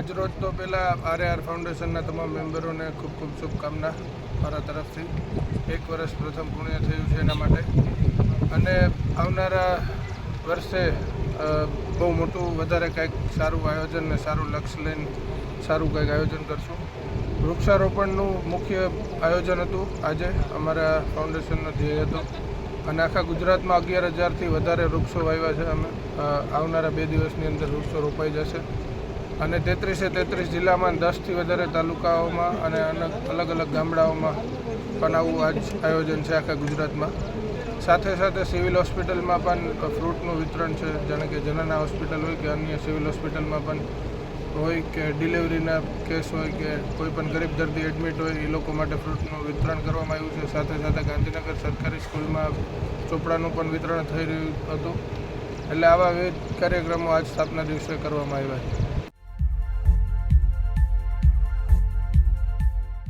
આજ રોજ તો પહેલાં આર આર ફાઉન્ડેશનના તમામ મેમ્બરોને ખૂબ ખૂબ શુભકામના મારા તરફથી. એક વર્ષ પ્રથમ પુણ્ય થયું છે એના માટે. અને આવનારા વર્ષે બહુ મોટું વધારે કંઈક સારું આયોજન ને સારું લક્ષ્ય લઈને સારું કંઈક આયોજન કરશું. વૃક્ષારોપણનું મુખ્ય આયોજન હતું આજે અમારા ફાઉન્ડેશનનો ધ્યેય હતો. અને આખા ગુજરાતમાં અગિયાર હજારથી વધારે વૃક્ષો વાવ્યા છે. અમે આવનારા બે દિવસની અંદર વૃક્ષો રોપાઈ જશે. અને તેત્રીસે તેત્રીસ જિલ્લામાં દસથી વધારે તાલુકાઓમાં અને અલગ અલગ ગામડાઓમાં પણ આવું આજ આયોજન છે આખા ગુજરાતમાં. સાથે સાથે સિવિલ હોસ્પિટલમાં પણ ફ્રૂટનું વિતરણ છે. જાણે કે જનના હોસ્પિટલ હોય કે અન્ય સિવિલ હોસ્પિટલમાં પણ હોય કે ડિલિવરીના કેસ હોય કે કોઈ પણ ગરીબ દર્દી એડમિટ હોય, એ લોકો માટે ફ્રૂટનું વિતરણ કરવામાં આવ્યું છે. સાથે સાથે ગાંધીનગર સરકારી સ્કૂલમાં ચોપડાનું પણ વિતરણ થઈ રહ્યું હતું. એટલે આવા વિવિધ કાર્યક્રમો આજ સ્થાપના દિવસે કરવામાં આવ્યા છે.